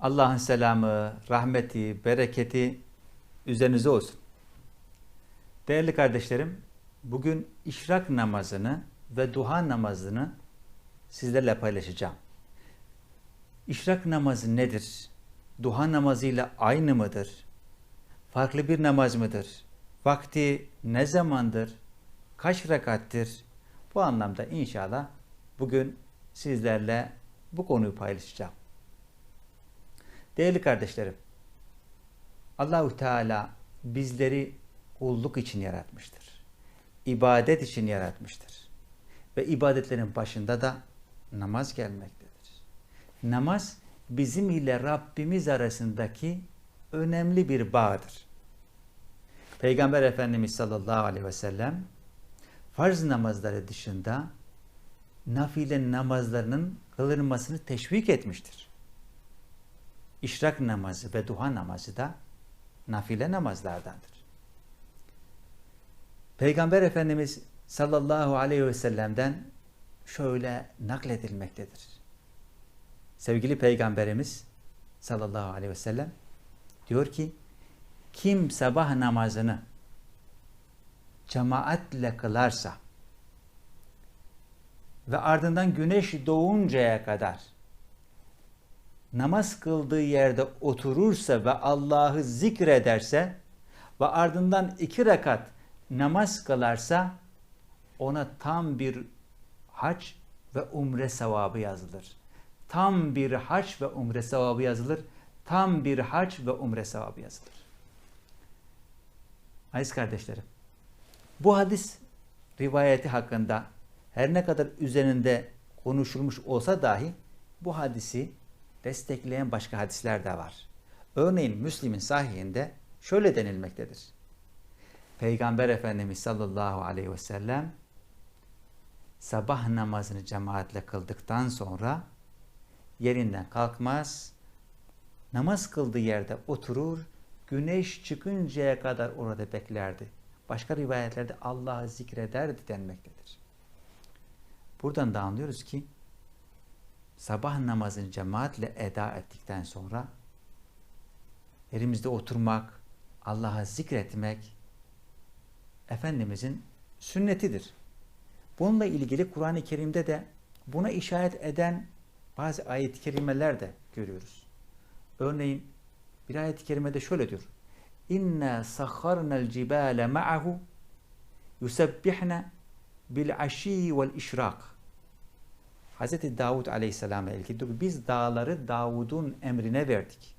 Allah'ın selamı, rahmeti, bereketi üzerinize olsun. Değerli kardeşlerim, bugün işrak namazını ve duha namazını sizlerle paylaşacağım. İşrak namazı nedir? Duha namazıyla aynı mıdır? Farklı bir namaz mıdır? Vakti ne zamandır? Kaç rekattir? Bu anlamda inşallah bugün sizlerle bu konuyu paylaşacağım. Değerli kardeşlerim, Allahu Teala bizleri kulluk için yaratmıştır. İbadet için yaratmıştır. Ve ibadetlerin başında da namaz gelmektedir. Namaz bizim ile Rabbimiz arasındaki önemli bir bağdır. Peygamber Efendimiz sallallahu aleyhi ve sellem farz namazları dışında nafile namazlarının kılınmasını teşvik etmiştir. İşrak namazı ve duha namazı da nafile namazlardandır. Peygamber Efendimiz sallallahu aleyhi ve sellem'den şöyle nakledilmektedir. Sevgili Peygamberimiz sallallahu aleyhi ve sellem diyor ki kim sabah namazını cemaatle kılarsa ve ardından güneş doğuncaya kadar namaz kıldığı yerde oturursa ve Allah'ı zikrederse ve ardından iki rekat namaz kılarsa ona tam bir hac ve umre sevabı yazılır. Tam bir hac ve umre sevabı yazılır. Tam bir hac ve umre sevabı yazılır. Aziz kardeşlerim, bu hadis rivayeti hakkında her ne kadar üzerinde konuşulmuş olsa dahi bu hadisi destekleyen başka hadisler de var. Örneğin Müslim'in sahihinde şöyle denilmektedir. Peygamber Efendimiz sallallahu aleyhi ve sellem sabah namazını cemaatle kıldıktan sonra yerinden kalkmaz, namaz kıldığı yerde oturur, güneş çıkıncaya kadar orada beklerdi. Başka rivayetlerde Allah'ı zikrederdi denmektedir. Buradan da anlıyoruz ki sabah namazını cemaatle eda ettikten sonra yerimizde oturmak, Allah'a zikretmek Efendimizin sünnetidir. Bununla ilgili Kur'an-ı Kerim'de de buna işaret eden bazı ayet-i kerimeler de görüyoruz. Örneğin bir ayet-i kerimede şöyle diyor. İnna sakharna'l cibale ma'ahu yusabbihna bil aşi vel işrak. Hz. Davud Aleyhisselam'a ilgili diyor biz dağları Davud'un emrine verdik.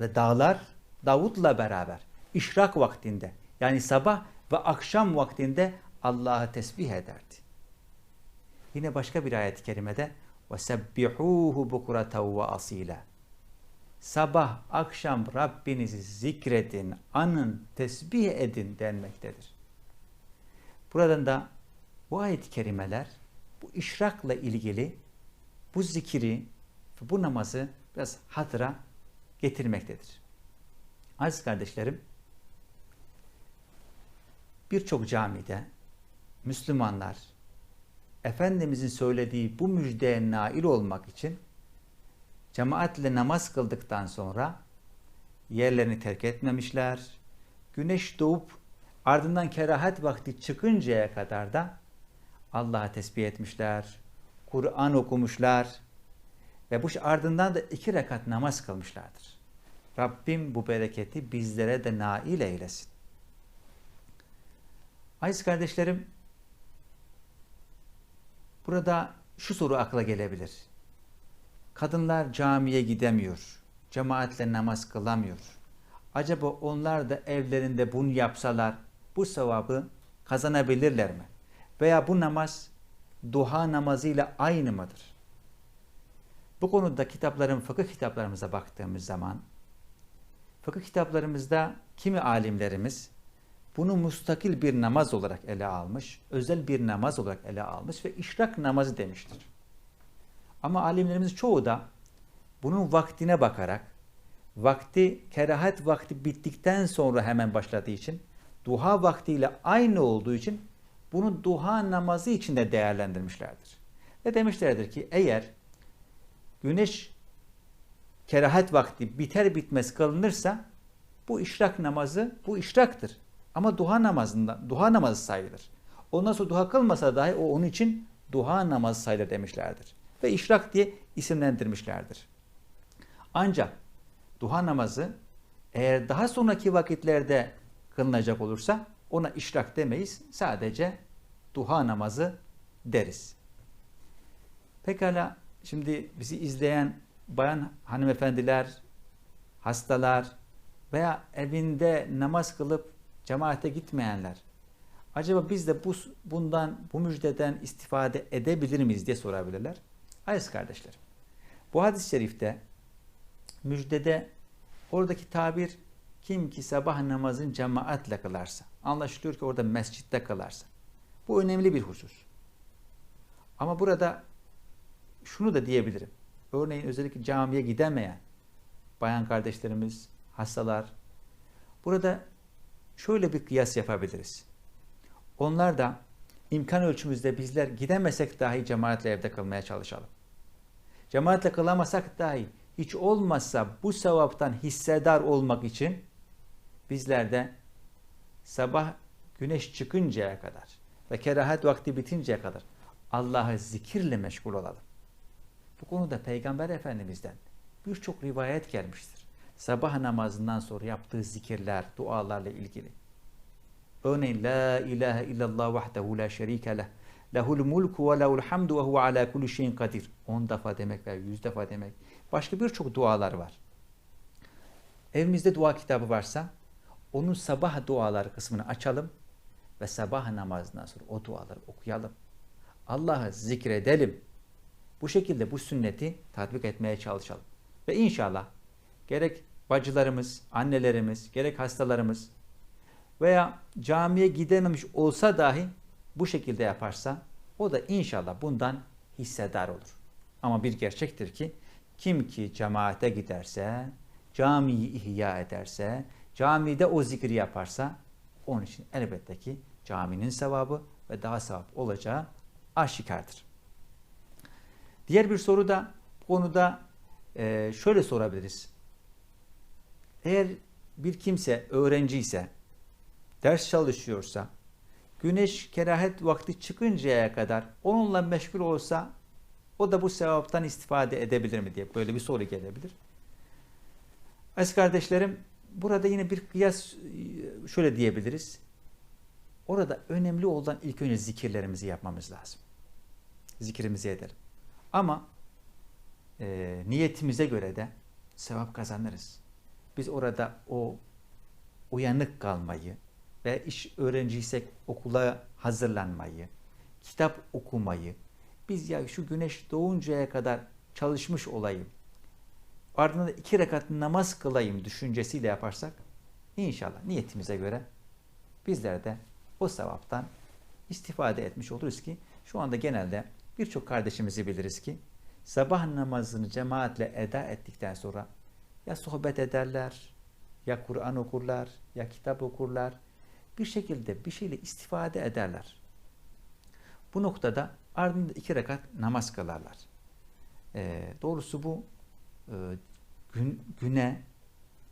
Ve dağlar Davud'la beraber işrak vaktinde yani sabah ve akşam vaktinde Allah'ı tesbih ederdi. Yine başka bir ayet-i kerimede وَسَبِّحُوهُ بُكُرَةً وَأَصِيلًا Sabah, akşam Rabbinizi zikredin, anın, tesbih edin denmektedir. Buradan da bu ayet-i kerimeler bu işrakla ilgili bu zikiri bu namazı biraz hatıra getirmektedir. Aziz kardeşlerim, birçok camide Müslümanlar Efendimizin söylediği bu müjdeye nail olmak için cemaatle namaz kıldıktan sonra yerlerini terk etmemişler. Güneş doğup ardından kerahat vakti çıkıncaya kadar da Allah'a tesbih etmişler. Kur'an okumuşlar. Ve bu ardından da iki rekat namaz kılmışlardır. Rabbim bu bereketi bizlere de nail eylesin. Aziz kardeşlerim, burada şu soru akla gelebilir. Kadınlar camiye gidemiyor, cemaatle namaz kılamıyor. Acaba onlar da evlerinde bunu yapsalar bu sevabı kazanabilirler mi? Veya bu namaz duha namazıyla aynı mıdır? Bu konuda kitapların, fıkıh kitaplarımıza baktığımız zaman fıkıh kitaplarımızda kimi alimlerimiz bunu mustakil bir namaz olarak ele almış, özel bir namaz olarak ele almış ve işrak namazı demiştir. Ama alimlerimiz çoğu da bunun vaktine bakarak, vakti, kerahat vakti bittikten sonra hemen başladığı için, duha vaktiyle aynı olduğu için bunu duha namazı içinde değerlendirmişlerdir. Ve demişlerdir ki eğer güneş kerahat vakti biter bitmez kılınırsa bu işrak namazı bu işraktır. Ama duha namazından duha namazı sayılır. Ondan sonra duha kılmasa dahi o onun için duha namazı sayılır demişlerdir. Ve işrak diye isimlendirmişlerdir. Ancak duha namazı eğer daha sonraki vakitlerde kılınacak olursa ona işrak demeyiz. Sadece duha namazı deriz. Pekala şimdi bizi izleyen bayan hanımefendiler, hastalar veya evinde namaz kılıp cemaate gitmeyenler acaba biz de bu bundan bu müjdeden istifade edebilir miyiz diye sorabilirler. Aziz kardeşlerim. Bu hadis-i şerifte müjdede oradaki tabir kim ki sabah namazın cemaatle kılarsa anlaşılıyor ki orada mescitte kılarsa. Bu önemli bir husus. Ama burada şunu da diyebilirim. Örneğin özellikle camiye gidemeyen bayan kardeşlerimiz, hastalar. Burada şöyle bir kıyas yapabiliriz. Onlar da imkan ölçümüzde bizler gidemesek dahi cemaatle evde kalmaya çalışalım. Cemaatle kılamasak dahi hiç olmazsa bu sevaptan hissedar olmak için bizler de sabah güneş çıkıncaya kadar ve kerahat vakti bitinceye kadar Allah'ı zikirle meşgul olalım. Bu konuda Peygamber Efendimiz'den birçok rivayet gelmiştir. Sabah namazından sonra yaptığı zikirler, dualarla ilgili. Örneğin La ilahe illallah vahdehu la şerike leh. Lehul mulku ve lehul hamdu ve huve ala kulli şeyin kadir. 10 defa demek veya 100 defa demek. Başka birçok dualar var. Evimizde dua kitabı varsa onun sabah duaları kısmını açalım ve sabah namazından sonra o duaları okuyalım. Allah'ı zikredelim. Bu şekilde bu sünneti tatbik etmeye çalışalım. Ve inşallah gerek bacılarımız, annelerimiz, gerek hastalarımız veya camiye gidememiş olsa dahi bu şekilde yaparsa o da inşallah bundan hissedar olur. Ama bir gerçektir ki kim ki cemaate giderse, camiyi ihya ederse, camide o zikri yaparsa onun için elbette ki caminin sevabı ve daha sevap olacağı aşikardır. Diğer bir soru da konuda e, şöyle sorabiliriz. Eğer bir kimse öğrenci ise, ders çalışıyorsa, güneş kerahet vakti çıkıncaya kadar onunla meşgul olsa o da bu sevaptan istifade edebilir mi diye böyle bir soru gelebilir. Aziz kardeşlerim burada yine bir kıyas şöyle diyebiliriz. Orada önemli olan ilk önce zikirlerimizi yapmamız lazım. Zikrimizi edelim. Ama e, niyetimize göre de sevap kazanırız. Biz orada o uyanık kalmayı ve iş öğrenciysek okula hazırlanmayı, kitap okumayı, biz ya şu güneş doğuncaya kadar çalışmış olayım, ardından da iki rekat namaz kılayım düşüncesiyle yaparsak, inşallah niyetimize göre bizler de o sevaptan istifade etmiş oluruz ki şu anda genelde birçok kardeşimizi biliriz ki sabah namazını cemaatle eda ettikten sonra ya sohbet ederler, ya Kur'an okurlar, ya kitap okurlar. Bir şekilde bir şeyle istifade ederler. Bu noktada ardında iki rekat namaz kılarlar. E, doğrusu bu gün, güne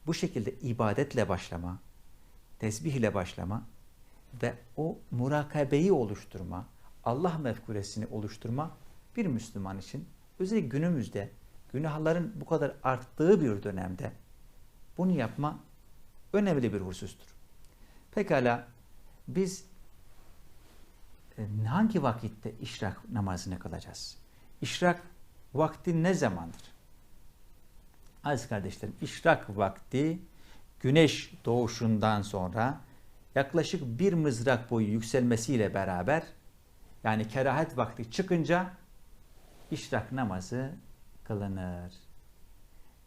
bu şekilde ibadetle başlama, tesbih ile başlama ve o murakabeyi oluşturma, Allah mefkuresini oluşturma bir Müslüman için özellikle günümüzde günahların bu kadar arttığı bir dönemde bunu yapma önemli bir husustur. Pekala biz e, hangi vakitte işrak namazını kılacağız? İşrak vakti ne zamandır? Aziz kardeşlerim, işrak vakti güneş doğuşundan sonra yaklaşık bir mızrak boyu yükselmesiyle beraber yani kerahet vakti çıkınca işrak namazı kılınır.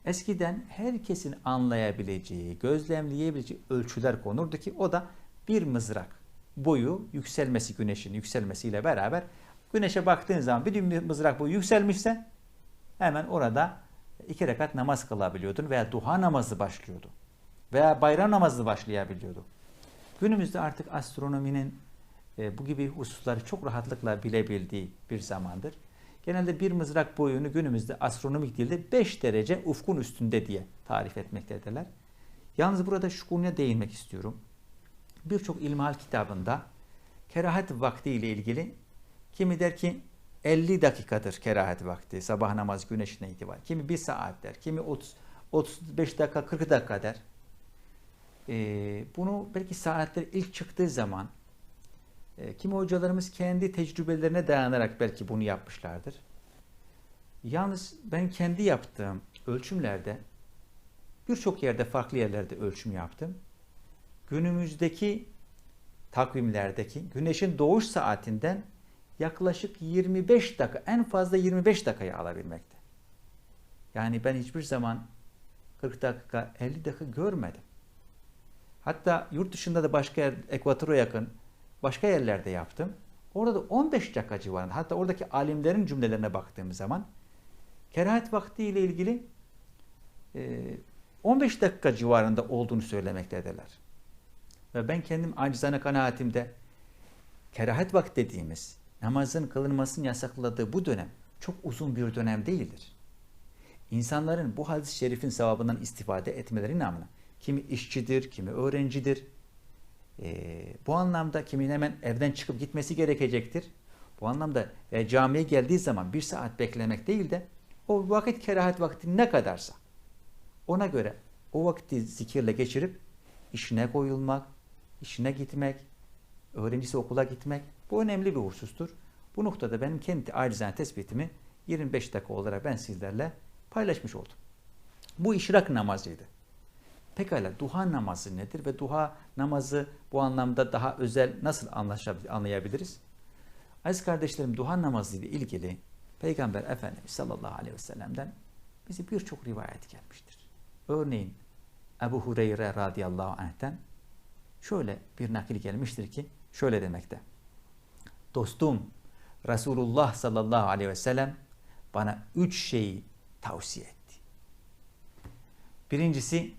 Eskiden herkesin anlayabileceği, gözlemleyebileceği ölçüler konurdu ki o da bir mızrak boyu yükselmesi güneşin yükselmesiyle beraber güneşe baktığın zaman bir mızrak boyu yükselmişse hemen orada iki rekat namaz kılabiliyordun veya duha namazı başlıyordu. Veya bayram namazı başlayabiliyordu. Günümüzde artık astronominin e, bu gibi hususları çok rahatlıkla bilebildiği bir zamandır. genelde bir mızrak boyunu günümüzde astronomik dilde 5 derece ufkun üstünde diye tarif etmektedirler. Yalnız burada şu konuya değinmek istiyorum. Birçok ilmihal kitabında kerahat vakti ile ilgili kimi der ki 50 dakikadır kerahat vakti sabah namaz güneşine itibaren. Kimi 1 saat der, kimi 30, 35 dakika 40 dakika der. Ee, bunu belki saatler ilk çıktığı zaman e, kimi hocalarımız kendi tecrübelerine dayanarak belki bunu yapmışlardır. Yalnız ben kendi yaptığım ölçümlerde birçok yerde farklı yerlerde ölçüm yaptım. Günümüzdeki takvimlerdeki güneşin doğuş saatinden yaklaşık 25 dakika en fazla 25 dakikayı alabilmekte. Yani ben hiçbir zaman 40 dakika 50 dakika görmedim. Hatta yurt dışında da başka yer, ekvatora yakın başka yerlerde yaptım. Orada da 15 dakika civarında. Hatta oradaki alimlerin cümlelerine baktığım zaman kerahat vakti ile ilgili 15 dakika civarında olduğunu söylemektedirler. Ve ben kendim acizane kanaatimde kerahat vakti dediğimiz namazın kılınmasını yasakladığı bu dönem çok uzun bir dönem değildir. İnsanların bu hadis-i şerifin sevabından istifade etmeleri namına kimi işçidir, kimi öğrencidir. Ee, bu anlamda kimin hemen evden çıkıp gitmesi gerekecektir. Bu anlamda e, camiye geldiği zaman bir saat beklemek değil de o vakit kerahat vakti ne kadarsa ona göre o vakti zikirle geçirip işine koyulmak, işine gitmek, öğrencisi okula gitmek bu önemli bir husustur. Bu noktada benim kendi acizane tespitimi 25 dakika olarak ben sizlerle paylaşmış oldum. Bu işrak namazıydı. Pekala duha namazı nedir ve duha namazı bu anlamda daha özel nasıl anlayabiliriz? Aziz kardeşlerim duha namazı ile ilgili Peygamber Efendimiz sallallahu aleyhi ve sellem'den bize birçok rivayet gelmiştir. Örneğin Ebu Hureyre radıyallahu anh'ten şöyle bir nakil gelmiştir ki şöyle demekte. Dostum Resulullah sallallahu aleyhi ve sellem bana üç şeyi tavsiye etti. Birincisi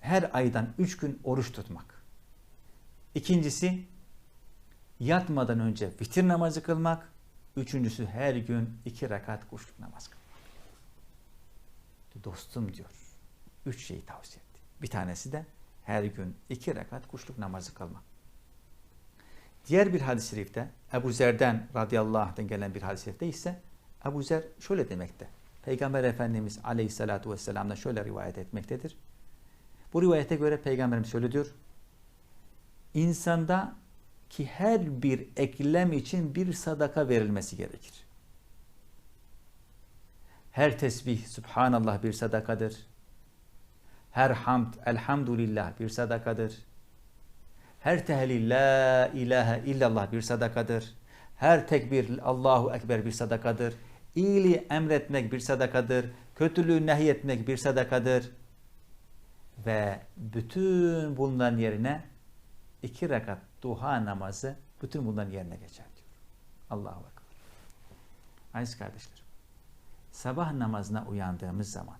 her aydan üç gün oruç tutmak. İkincisi yatmadan önce vitir namazı kılmak. Üçüncüsü her gün iki rekat kuşluk namaz kılmak. Dostum diyor. Üç şeyi tavsiye etti. Bir tanesi de her gün iki rekat kuşluk namazı kılmak. Diğer bir hadis-i şerifte Ebu Zer'den radıyallahu anh'tan gelen bir hadis-i şerifte ise Ebu Zer şöyle demekte. Peygamber Efendimiz aleyhissalatu vesselam'dan şöyle rivayet etmektedir. Bu rivayete göre Peygamberimiz şöyle diyor. İnsanda ki her bir eklem için bir sadaka verilmesi gerekir. Her tesbih Subhanallah bir sadakadır. Her hamd Elhamdülillah bir sadakadır. Her tehlil La ilahe illallah bir sadakadır. Her tekbir Allahu Ekber bir sadakadır. İyiliği emretmek bir sadakadır. Kötülüğü nehyetmek bir sadakadır. Ve bütün bunların yerine iki rekat duha namazı bütün bunların yerine geçer diyor. Allahu Ekber. Aziz kardeşlerim, sabah namazına uyandığımız zaman,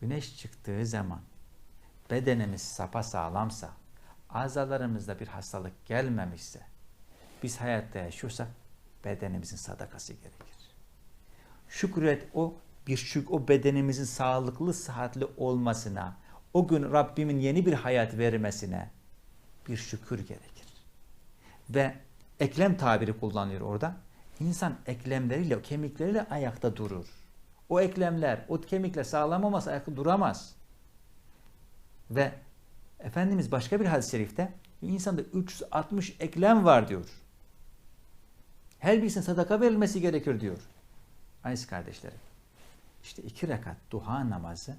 güneş çıktığı zaman, bedenimiz sapa sağlamsa, azalarımızda bir hastalık gelmemişse, biz hayatta yaşıyorsak bedenimizin sadakası gerekir. Şükret o bir şük o bedenimizin sağlıklı, sıhhatli olmasına, o gün Rabbimin yeni bir hayat vermesine bir şükür gerekir. Ve eklem tabiri kullanıyor orada. İnsan eklemleriyle, kemikleriyle ayakta durur. O eklemler, o kemikler sağlam olmazsa ayakta duramaz. Ve Efendimiz başka bir hadis-i şerifte insanda 360 eklem var diyor. Her birisine sadaka verilmesi gerekir diyor. Aziz kardeşlerim. İşte iki rekat duha namazı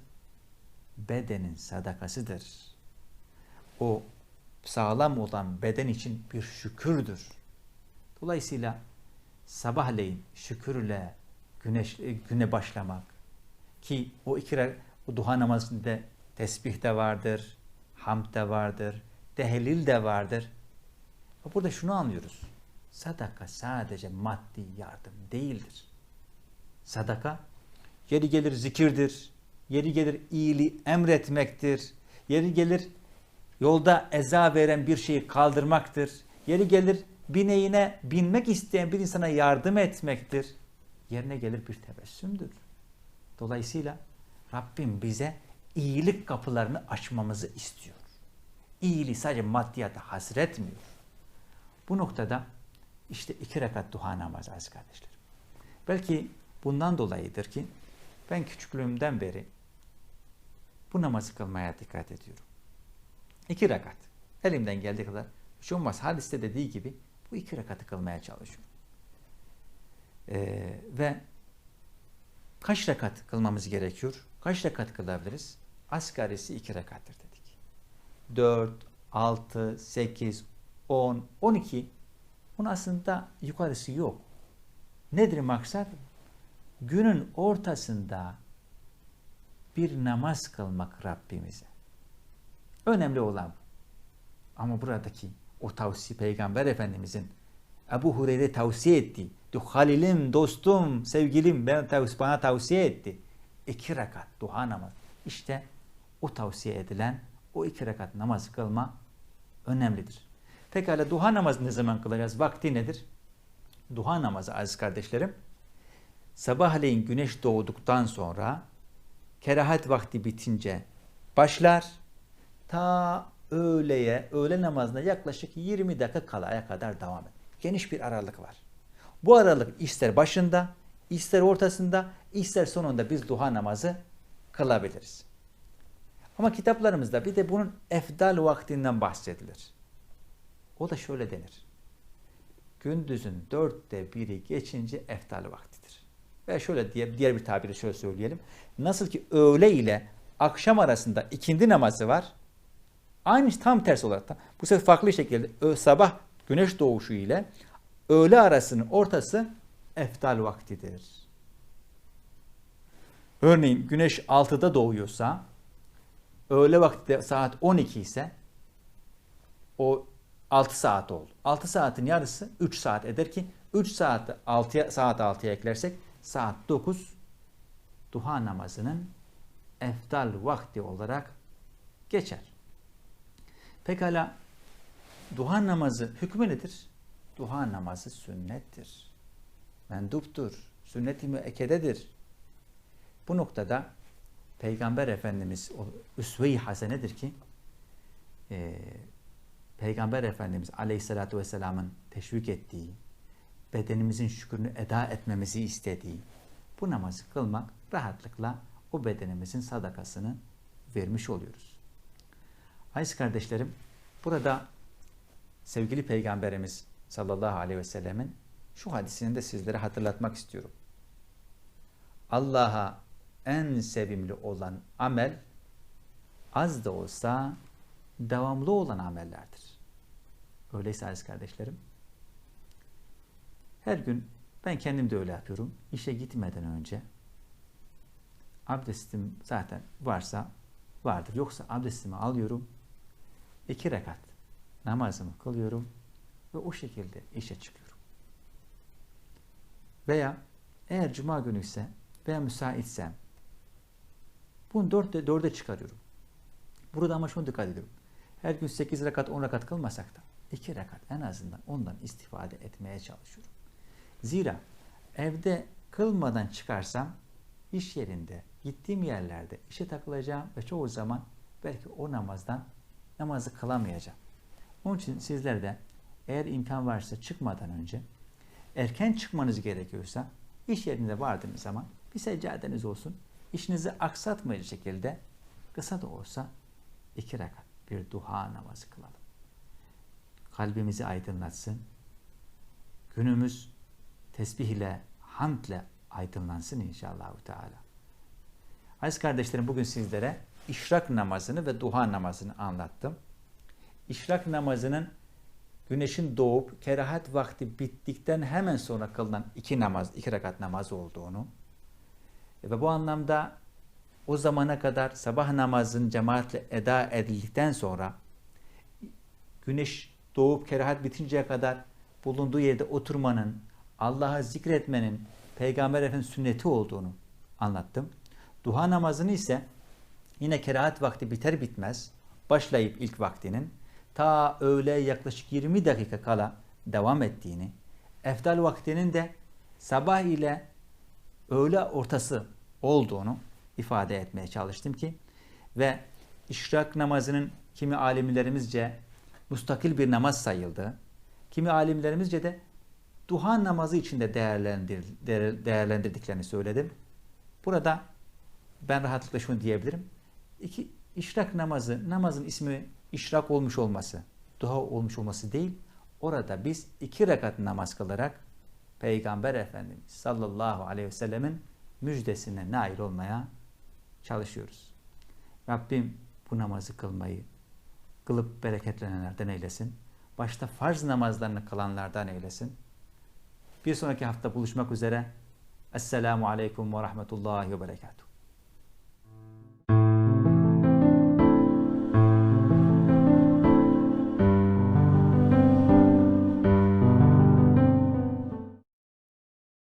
bedenin sadakasıdır. O sağlam olan beden için bir şükürdür. Dolayısıyla sabahleyin şükürle güneş, güne başlamak ki o iki o duha namazında tesbih de vardır, hamd de vardır, tehlil de vardır. Burada şunu anlıyoruz. Sadaka sadece maddi yardım değildir. Sadaka yeri gelir zikirdir, yeri gelir iyiliği emretmektir, yeri gelir yolda eza veren bir şeyi kaldırmaktır, yeri gelir bineğine binmek isteyen bir insana yardım etmektir. Yerine gelir bir tebessümdür. Dolayısıyla Rabbim bize iyilik kapılarını açmamızı istiyor. İyiliği sadece maddiyata hasretmiyor. Bu noktada işte iki rekat duha namazı aziz kardeşlerim. Belki bundan dolayıdır ki ben küçüklüğümden beri bu namazı kılmaya dikkat ediyorum. İki rekat. Elimden geldiği kadar. Hiç olmaz hadiste dediği gibi bu iki rekatı kılmaya çalışıyorum. Ee, ve kaç rekat kılmamız gerekiyor? Kaç rekat kılabiliriz? Asgarisi iki rekattır dedik. 4, 6, 8, 10, 12 bunun aslında yukarısı yok. Nedir maksat? Günün ortasında bir namaz kılmak Rabbimize. Önemli olan. Ama buradaki o tavsiye Peygamber Efendimizin Ebu Hureyre tavsiye etti. Halilim, dostum, sevgilim ben tavsiye, bana tavsiye etti. İki rekat duha namaz. İşte o tavsiye edilen o iki rekat namaz kılma önemlidir. Pekala duha namazı ne zaman kılacağız? Vakti nedir? Duha namazı aziz kardeşlerim sabahleyin güneş doğduktan sonra kerahat vakti bitince başlar ta öğleye, öğle namazına yaklaşık 20 dakika kalaya kadar devam eder. Geniş bir aralık var. Bu aralık ister başında, ister ortasında, ister sonunda biz duha namazı kılabiliriz. Ama kitaplarımızda bir de bunun efdal vaktinden bahsedilir. O da şöyle denir. Gündüzün dörtte biri geçince efdal vaktidir. Ve şöyle diye diğer bir tabiri şöyle söyleyelim. Nasıl ki öğle ile akşam arasında ikindi namazı var. Aynı tam tersi olarak da bu sefer farklı şekilde sabah güneş doğuşu ile öğle arasının ortası eftal vaktidir. Örneğin güneş 6'da doğuyorsa öğle vakti saat 12 ise o 6 saat oldu. 6 saatin yarısı 3 saat eder ki 3 saat 6'ya saat 6'ya eklersek saat 9 duha namazının eftal vakti olarak geçer. Pekala duha namazı hükmü nedir? Duha namazı sünnettir. Menduptur. Sünnet-i müekkededir. Bu noktada Peygamber Efendimiz o üsve-i hasenedir ki e, Peygamber Efendimiz Aleyhisselatü Vesselam'ın teşvik ettiği, bedenimizin şükrünü eda etmemizi istediği bu namazı kılmak rahatlıkla o bedenimizin sadakasını vermiş oluyoruz. Aziz kardeşlerim, burada sevgili Peygamberimiz sallallahu aleyhi ve sellemin şu hadisini de sizlere hatırlatmak istiyorum. Allah'a en sevimli olan amel az da olsa devamlı olan amellerdir. Öyleyse aziz kardeşlerim, her gün ben kendim de öyle yapıyorum. İşe gitmeden önce abdestim zaten varsa vardır. Yoksa abdestimi alıyorum. iki rekat namazımı kılıyorum ve o şekilde işe çıkıyorum. Veya eğer cuma günü ise veya müsaitsem bunu dörtte, dörde çıkarıyorum. Burada ama şunu dikkat ediyorum. Her gün sekiz rekat, on rekat kılmasak da iki rekat en azından ondan istifade etmeye çalışıyorum. Zira evde kılmadan çıkarsam iş yerinde, gittiğim yerlerde işe takılacağım ve çoğu zaman belki o namazdan namazı kılamayacağım. Onun için sizler de eğer imkan varsa çıkmadan önce erken çıkmanız gerekiyorsa iş yerinde vardığınız zaman bir seccadeniz olsun. İşinizi aksatmayacak şekilde kısa da olsa iki rekat bir duha namazı kılalım. Kalbimizi aydınlatsın. Günümüz tesbih ile, hamdle aydınlansın inşallah. Teala. Aziz kardeşlerim bugün sizlere işrak namazını ve duha namazını anlattım. İşrak namazının güneşin doğup kerahat vakti bittikten hemen sonra kılınan iki namaz, iki rekat namaz olduğunu ve bu anlamda o zamana kadar sabah namazın cemaatle eda edildikten sonra güneş doğup kerahat bitinceye kadar bulunduğu yerde oturmanın, Allah'a zikretmenin Peygamber Efendimiz sünneti olduğunu anlattım. Duha namazını ise yine kerahat vakti biter bitmez başlayıp ilk vaktinin ta öğle yaklaşık 20 dakika kala devam ettiğini, eftal vaktinin de sabah ile öğle ortası olduğunu ifade etmeye çalıştım ki ve işrak namazının kimi alimlerimizce mustakil bir namaz sayıldı. Kimi alimlerimizce de duha namazı içinde değerlendir, değer- değerlendirdiklerini söyledim. Burada ben rahatlıkla şunu diyebilirim. İki, işrak namazı, namazın ismi işrak olmuş olması, duha olmuş olması değil. Orada biz iki rekat namaz kılarak Peygamber Efendimiz sallallahu aleyhi ve sellemin müjdesine nail olmaya çalışıyoruz. Rabbim bu namazı kılmayı kılıp bereketlenenlerden eylesin. Başta farz namazlarını kılanlardan eylesin. Bir sonraki hafta buluşmak üzere. Esselamu Aleyküm ve Rahmetullahi ve Berekatuhu.